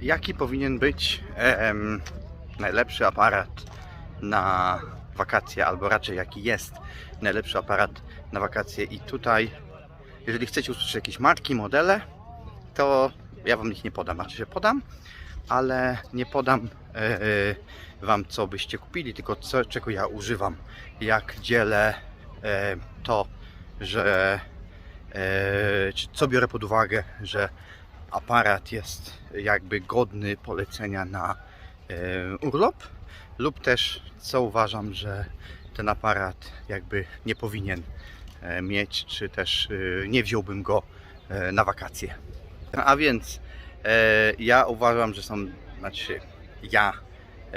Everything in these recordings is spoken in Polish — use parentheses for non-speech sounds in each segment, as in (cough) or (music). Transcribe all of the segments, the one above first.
jaki powinien być em, najlepszy aparat na wakacje, albo raczej jaki jest najlepszy aparat na wakacje. I tutaj, jeżeli chcecie usłyszeć jakieś marki, modele, to ja Wam ich nie podam. Znaczy się podam, ale nie podam e, e, Wam, co byście kupili, tylko co, czego ja używam. Jak dzielę e, to, że czy- co biorę pod uwagę, że aparat jest jakby godny polecenia na e, urlop, lub też co uważam, że ten aparat jakby nie powinien e, mieć, czy też e, nie wziąłbym go na wakacje. A więc ja uważam, że są, znaczy ja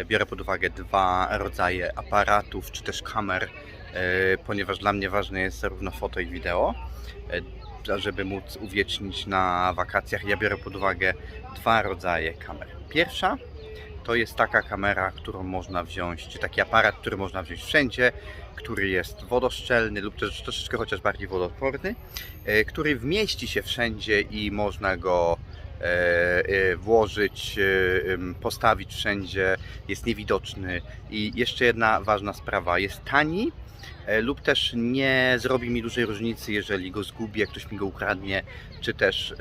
biorę pod uwagę dwa rodzaje aparatów, czy też kamer, ponieważ dla mnie ważne jest zarówno foto i wideo. Żeby móc uwiecznić na wakacjach, ja biorę pod uwagę dwa rodzaje kamer. Pierwsza to jest taka kamera, którą można wziąć, czy taki aparat, który można wziąć wszędzie, który jest wodoszczelny lub też troszeczkę chociaż bardziej wodoodporny, e, który wmieści się wszędzie i można go e, e, włożyć, postawić wszędzie, jest niewidoczny. I jeszcze jedna ważna sprawa, jest tani lub też nie zrobi mi dużej różnicy, jeżeli go zgubię, ktoś mi go ukradnie, czy też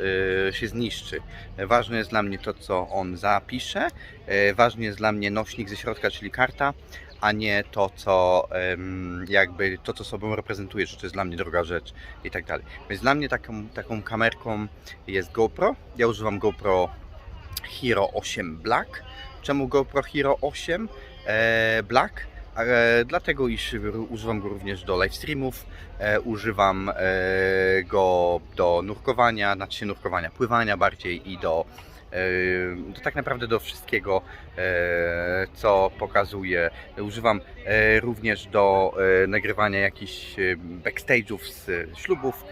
e, się zniszczy. E, Ważne jest dla mnie to, co on zapisze, e, ważny jest dla mnie nośnik ze środka, czyli karta, a nie to, co jakby to, co sobą reprezentuje, że to jest dla mnie droga rzecz i tak dalej. Więc dla mnie taką, taką kamerką jest GoPro. Ja używam GoPro Hero 8 Black. Czemu GoPro Hero 8 e, Black? E, dlatego, iż używam go również do live streamów, e, używam e, go do nurkowania, znaczy nurkowania, pływania bardziej i do, e, tak naprawdę do wszystkiego, co pokazuje. Używam również do nagrywania jakichś backstage'ów z ślubów,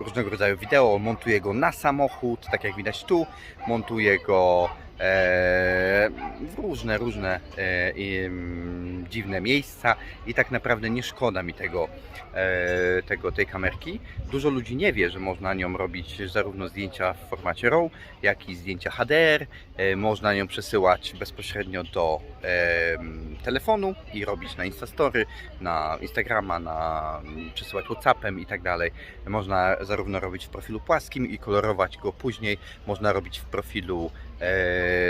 różnego rodzaju wideo, montuję go na samochód, tak jak widać tu, montuję go w różne, różne e, im, dziwne miejsca i tak naprawdę nie szkoda mi tego, e, tego, tej kamerki. Dużo ludzi nie wie, że można nią robić zarówno zdjęcia w formacie RAW, jak i zdjęcia HDR. E, można nią przesyłać bezpośrednio do e, telefonu i robić na Instastory, na Instagrama, na przesyłać Whatsappem i tak dalej. Można zarówno robić w profilu płaskim i kolorować go później. Można robić w profilu e,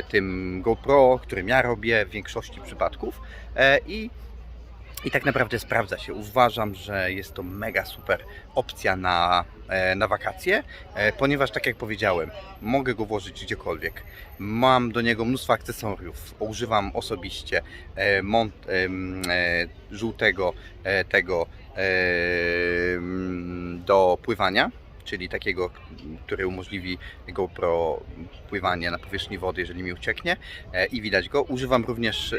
tym GoPro, którym ja robię w większości przypadków. E, i, I tak naprawdę sprawdza się. Uważam, że jest to mega super opcja na, e, na wakacje, e, ponieważ tak jak powiedziałem, mogę go włożyć gdziekolwiek. Mam do niego mnóstwo akcesoriów. Używam osobiście e, mont, e, żółtego e, tego e, do pływania, czyli takiego, który umożliwi GoPro pływanie na powierzchni wody, jeżeli mi ucieknie e, i widać go. Używam również e,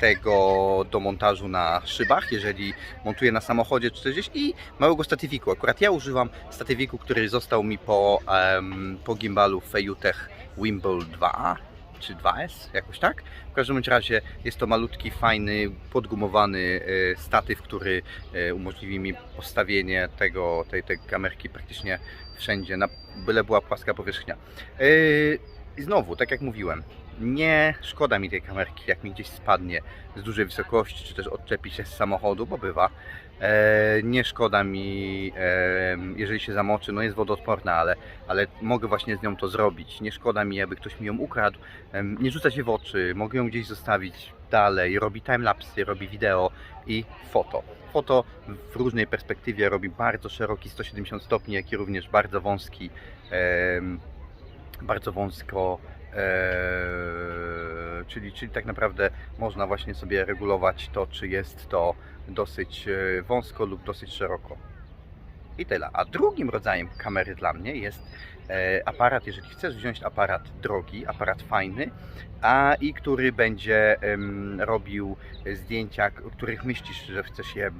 tego do montażu na szybach, jeżeli montuję na samochodzie czy gdzieś i małego statywiku. Akurat ja używam statywiku, który został mi po, po gimbalu Feiyutech Wimble 2 czy 2S, jakoś tak. W każdym razie jest to malutki, fajny, podgumowany e, statyw, który e, umożliwi mi postawienie tego, tej, tej kamerki praktycznie wszędzie, na byle była płaska powierzchnia. E, I znowu, tak jak mówiłem, nie szkoda mi tej kamerki, jak mi gdzieś spadnie z dużej wysokości, czy też odczepi się z samochodu, bo bywa. E, nie szkoda mi, e, jeżeli się zamoczy, no jest wodoodporna, ale, ale mogę właśnie z nią to zrobić. Nie szkoda mi, aby ktoś mi ją ukradł. Nie rzuca się w oczy, mogę ją gdzieś zostawić dalej. Robi timelapsy, robi wideo i foto. Foto w różnej perspektywie robi bardzo szeroki 170 stopni, jak i również bardzo wąski, bardzo wąsko Eee, czyli, czyli tak naprawdę można właśnie sobie regulować to, czy jest to dosyć e, wąsko lub dosyć szeroko. I tyle. A drugim rodzajem kamery dla mnie jest e, aparat, jeżeli chcesz wziąć aparat drogi, aparat fajny, a i który będzie robił zdjęcia, których myślisz, że chcesz je,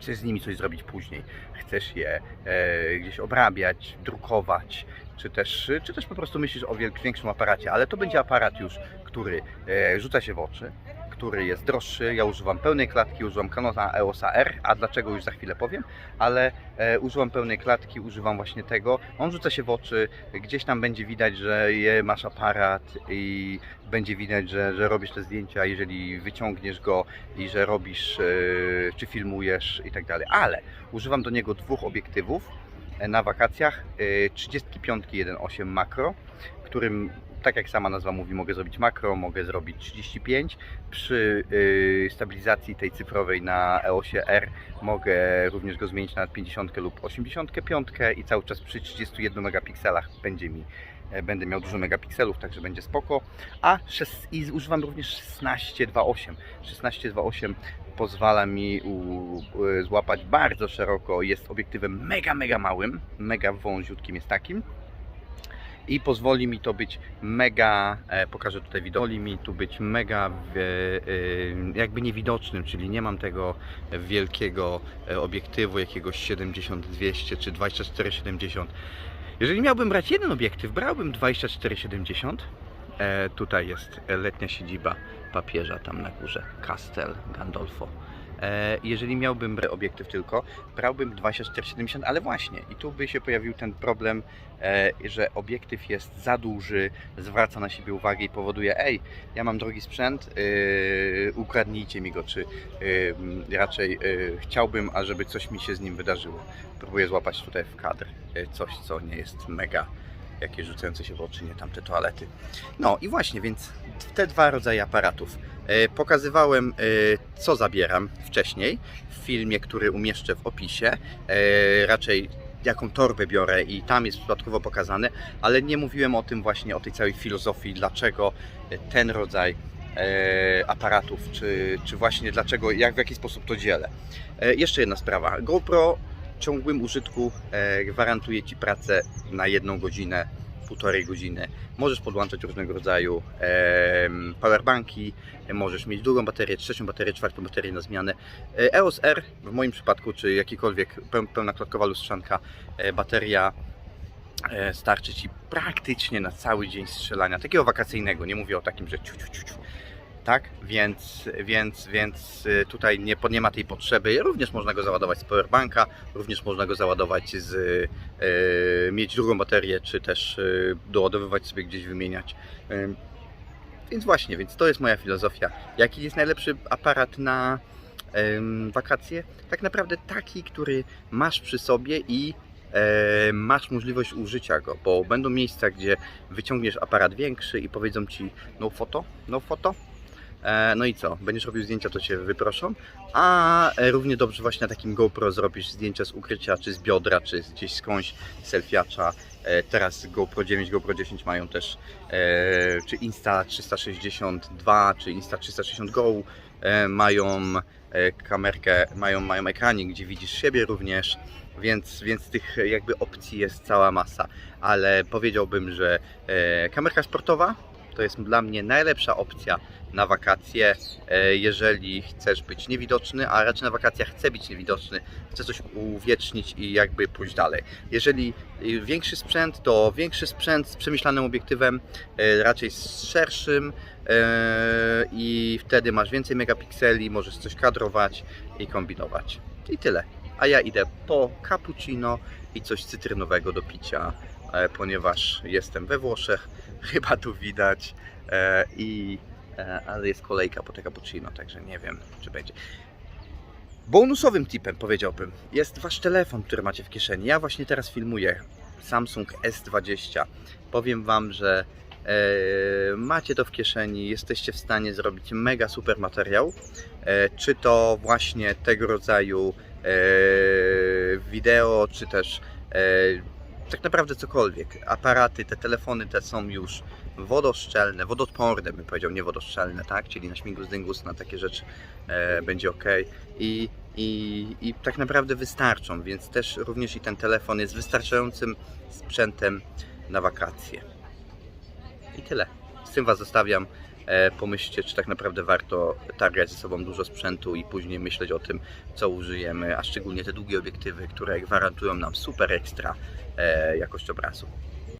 chcesz z nimi coś zrobić później. Chcesz je e, gdzieś obrabiać, drukować, czy też, czy też po prostu myślisz o większym aparacie, ale to będzie aparat już, który e, rzuca się w oczy, który jest droższy. Ja używam pełnej klatki, używam Canona EOS R, a dlaczego już za chwilę powiem, ale e, używam pełnej klatki, używam właśnie tego. On rzuca się w oczy, gdzieś tam będzie widać, że je, masz aparat i będzie widać, że, że robisz te zdjęcia, jeżeli wyciągniesz go i że robisz, e, czy filmujesz i tak dalej. Ale używam do niego dwóch obiektywów na wakacjach. E, 35 1.8 makro, którym tak jak sama nazwa mówi, mogę zrobić makro, mogę zrobić 35. Przy y, stabilizacji tej cyfrowej na EOSie R mogę również go zmienić na 50 lub 85 i cały czas przy 31 megapikselach będzie mi będę miał dużo megapikselów, także będzie spoko. A i używam również 16.2.8. 16.2.8 pozwala mi u, u, złapać bardzo szeroko. Jest obiektywem mega, mega małym, mega wąziutkim jest takim i pozwoli mi to być mega, e, pokażę tutaj pozwoli mi tu być mega w, e, jakby niewidocznym, czyli nie mam tego wielkiego e, obiektywu jakiegoś 70-200 czy 24-70. Jeżeli miałbym brać jeden obiektyw, brałbym 24-70. E, tutaj jest letnia siedziba papieża tam na górze, Castel Gandolfo. E, jeżeli miałbym obiektyw tylko, brałbym 24-70, ale właśnie i tu by się pojawił ten problem, e, że obiektyw jest za duży, zwraca na siebie uwagę i powoduje, ej, ja mam drogi sprzęt, yy, ukradnijcie mi go, czy yy, raczej yy, chciałbym, ażeby coś mi się z nim wydarzyło. Próbuję złapać tutaj w kadr coś, co nie jest mega jakieś rzucające się w oczy, nie tamte toalety. No i właśnie, więc te dwa rodzaje aparatów. E, Pokazywałem, co zabieram wcześniej w filmie, który umieszczę w opisie. E, Raczej jaką torbę biorę i tam jest przypadkowo pokazane, ale nie mówiłem o tym właśnie, o tej całej filozofii, dlaczego ten rodzaj e, aparatów, czy, czy właśnie dlaczego, jak w jaki sposób to dzielę. E, Jeszcze jedna sprawa. GoPro w ciągłym użytku gwarantuje Ci pracę na jedną godzinę, półtorej godziny. Możesz podłączać różnego rodzaju powerbanki, e, możesz mieć drugą baterię, trzecią baterię, czwartą baterię na zmianę. E, EOS R w moim przypadku, czy jakikolwiek peł- pełnaklatkowa lustrzanka, e, bateria e, starczy Ci praktycznie na cały dzień strzelania, takiego wakacyjnego, nie mówię o takim, że ciu, ciu, ciu, ciu. Tak, więc, więc, więc y, tutaj nie, nie ma tej potrzeby. Również można go załadować z powerbanka, również można go załadować z, e, mieć drugą baterię, czy też doładowywać sobie gdzieś, wymieniać. Więc właśnie, więc to jest moja filozofia. Jaki jest najlepszy aparat na wakacje? Tak naprawdę taki, który masz przy sobie i e, masz możliwość użycia go, bo będą miejsca, gdzie wyciągniesz aparat większy i powiedzą ci no foto, no foto. E, no i co? Będziesz robił zdjęcia, to cię wyproszą. A e, równie dobrze właśnie na takim GoPro zrobisz zdjęcia z ukrycia, czy z biodra, czy gdzieś skądś selfiacza. E, teraz GoPro 9, GoPro 10 mają też czy Insta 362, czy Insta 360 Go mają kamerkę, mają, mają ekranik, gdzie widzisz siebie również, więc, więc tych jakby opcji jest cała masa, ale powiedziałbym, że e, kamerka sportowa to jest dla mnie najlepsza opcja na wakacje, e, jeżeli chcesz być niewidoczny, a raczej na wakacjach chcę być niewidoczny, chcę coś uwiecznić i jakby pójść dalej. Jeżeli y, większy sprzęt, to większy sprzęt z przemyślanym obiektywem, e, raczej z szerszym e, i wtedy masz więcej megapikseli, możesz coś kadrować i kombinować. I tyle. A ja idę po cappuccino i coś cytrynowego do picia, ponieważ jestem we Włoszech, (laughs) chyba tu widać e, i e, ale jest kolejka po cappuccino, także nie wiem, czy będzie. Bonusowym tipem powiedziałbym jest wasz telefon, który macie w kieszeni. Ja właśnie teraz filmuję Samsung S20. Powiem wam, że e, macie to w kieszeni, jesteście w stanie zrobić mega super materiał. E, czy to właśnie tego rodzaju e, wideo, czy też e, tak naprawdę cokolwiek. Aparaty, te telefony te są już wodoszczelne, wodoodporne bym powiedział, nie wodoszczelne, tak? Czyli na śmigus dyngus, na takie rzeczy e, będzie ok. I, i, I tak naprawdę wystarczą, więc też również i ten telefon jest wystarczającym sprzętem na wakacje. I tyle. Z tym Was zostawiam. E, Pomyślcie, czy tak naprawdę warto targać ze sobą dużo sprzętu i później myśleć o tym, co użyjemy, a szczególnie te długie obiektywy, które gwarantują nam super ekstra e, jakość obrazu.